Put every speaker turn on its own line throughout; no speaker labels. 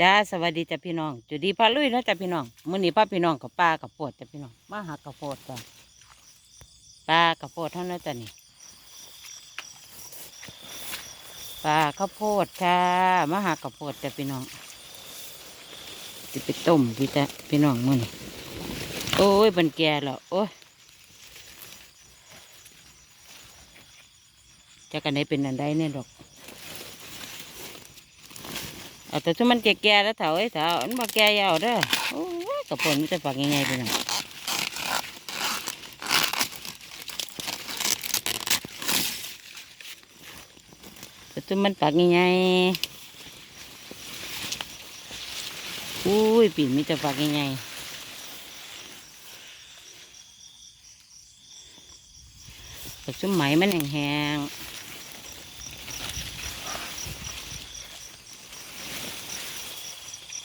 จ้าสวัสดีจ้าพี่น้องจุดีพาลุยนะจ้าพี่น้องมื้อนี้พาพี่น้องกับป้ากับโพดจ้าพี่น้องมาหากับโพดจ้าป้ากับโพดเท่านั้นจ้านี่ป้าข้าวโพดค่ะมาหากับโพดจ้าพี่น้องจะไปต้มพี่จ้าพี่น้องมื้อนี้โอ้ยบันแก่แล้วโอ้ยจะกันไหนเป็นอันใดเนี่ยดอก เอาแต่ถ้ามันแก่ๆแล้วเถาไอ้เถาอันมาแก่ยาวเด้อโอ้ยกระปนมันจะฝักยังไงไปหน่อยแต่ถ้ามันฝักยังไงอุ้ยปีนมันจะฝักยังไงแต่ซุ้มไหมมันแห้งๆ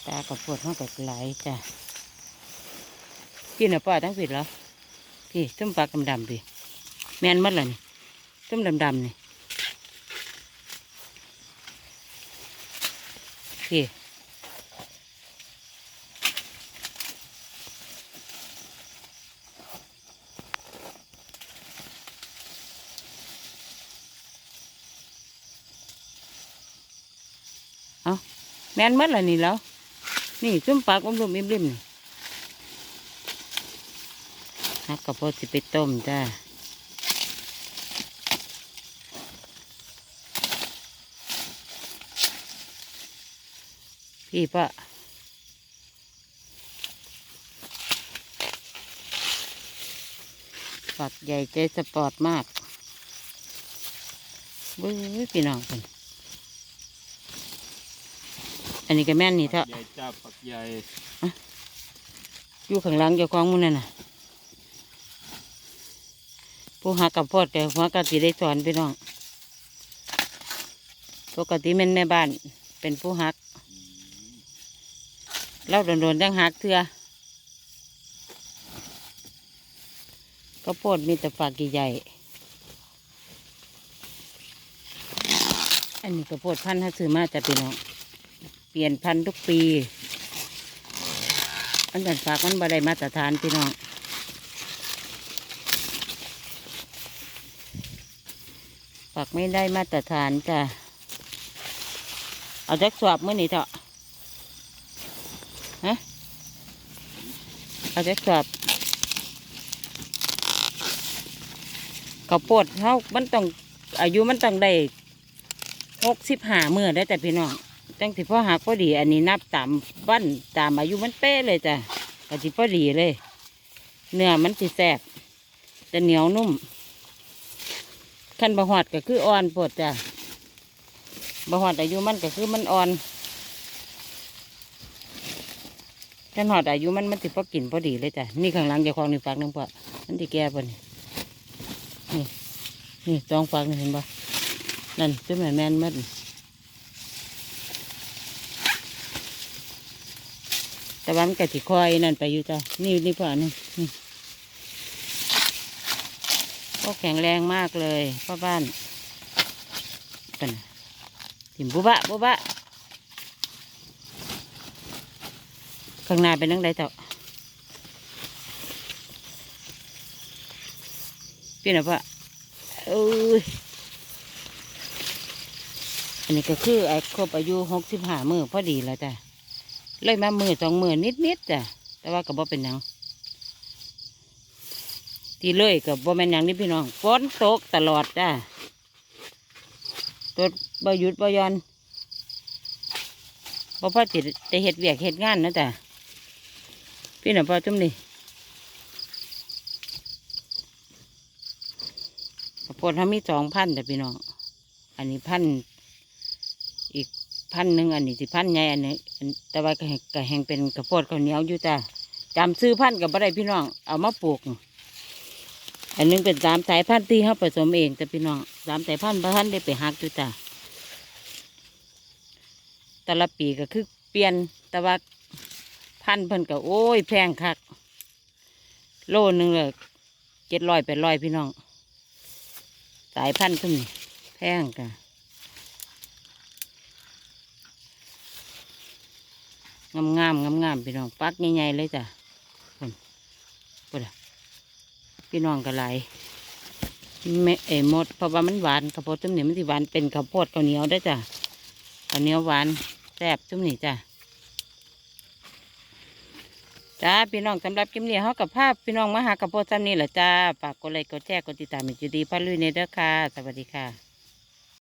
ตา กับปวดห้องกับไหลจ้ะพี่น่ะป้าทั้งผิดเหรอพี่ต้มปลากำดำพี่แมนมัดเลยนี่ต้มดำดำนี่พี่เอาแมนมัดเลยนี่แล้ว นี่จุ่มปากอมรมอิ่มริมนี่ฮักกระโพดสิไปต้มจ้าพี่ปะฝักใหญ่ใจสปอร์ตมากบุ้ยพี่น้องคน อันนี้ก็แม่นนี่เถอะ
ใหญ่จ้าปักใหญ่
อยู่ข้างหลังเจ้าของหมันนั่นน่ะ ผู้หากับพอดแต่หัวกะติได้สอนพี่น้อง ปกติแม่นแม่บ้าน เป็นผู้หักเราโดนๆจังหักเถื่อก็โพดมีแต่ฝากใหญ่ๆอันนี้ก็โพดพันธุ์ถ้าซื้อมาจะพี่น้อง เปลี่ยนพันธุ์ทุกปีอันนั้นฝากมันบ่ได้มาตรฐานพี่น้องฝากไม่ได้มาตรฐานจ้ะเอาจักสวบเมื่อนี้เถอะฮะเอาจักสวบข้าวโพดเขามันต้องอายุมันต้องได้หกสิบห้ามื่อได้แต่พี่น้อง จังสิพ่อหักพอดี อันนี้นับตามวันตามอายุมันเป๊ะเลยจ้ะก็สิพอดีเลย เนื้อมันสิแซ่บจะเหนียวนุ่มขั้นบะหอดก็คืออ่อนปวดจ้ะบะหอดอายุมันก็คือมันอ่อนขั้นหอดอายุมันมันสิพอกินพอดีเลยจ้ะนี่ข้างหลังจะคลองนี่ฝักนึงปะมันที่แก่ปะนี่นี่นี่จองฝักนี่เห็นปะนั่นจุดแม่แม่นหมัด แต่ว่ามันก็สิคอยนั่นไปอยู่จ้ะนี่นี่พ่อนี่นี่ก็แข็งแรงมากเลยพ่อบ้านเป็นถิ่มบุบะบุบะข้างหน้าเป็นนังไดเต่าพี่นะพ่อเอ้ยอันนี้ก็คือไอ้ครบอายุหกสิบห้ามือพอดีแล้วจ้ะ เลยมามือสองมือนิดนิดๆจ้ะแต่ว่าก็บ่เป็นหยังที่เลยกับบ่เป็นหยังนี่พี่น้องฝนตกตลอดจ้ะตัวบ่หยุดบ่ยอนบ่พอจิจะเฮ็ดเวียกเฮ็ดงานนะจ้ะพี่น้องพอจุ่มนี่ข้าวโพดเขามีสองพันแต่พี่น้อง อันนี้พันอีก พันหนึ่งอันนี้สิพันใหญ่อันนี้แต่ว่าก็แห่งก็แห่งเป็นกระโพดข้าวเหนียวอยู่จ้าจำซื้อพันกับบ่ได้พี่น้อง เอามาปลูก อันหนึงเป็นสามสายพันธุ์ที่เขาผสมเองแต่พี่น้องสามสายพันธุ์พันธุ์ได้ไปหักอยู่จ้าแต่ละปีก็คือเปลี่ยนแต่ว่าพันธุ์เพิ่นก็โอ้ยแพงคัก โลนึงเลยเจ็ดร้อยแปดร้อยพี่น้อง สายพันธุ์ทุ่นแพงกัน งามงามงามงามพี่น้องปักใหญ่ๆเลยจ้ะคนปดพี่น้องก็หลายแม่เอ๋หมดเพราะว่ามันหวานข้าวโพดจุ่มนี่มันสิหวานเป็นข้าวโพดข้าวเหนียวได้จ้ะข้าวเหนียวหวานแซ่บจุ่มนี่จ้ะจ้าพี่น้องสำหรับคลิปนี้เขากับภาพพี่น้องมาหาข้าวโพดซ้ำนี่แหละจ้าฝากกดไลค์กดแชร์กดติดตามให้จุดีพาลุยในเด้อค่ะ สวัสดีค่ะ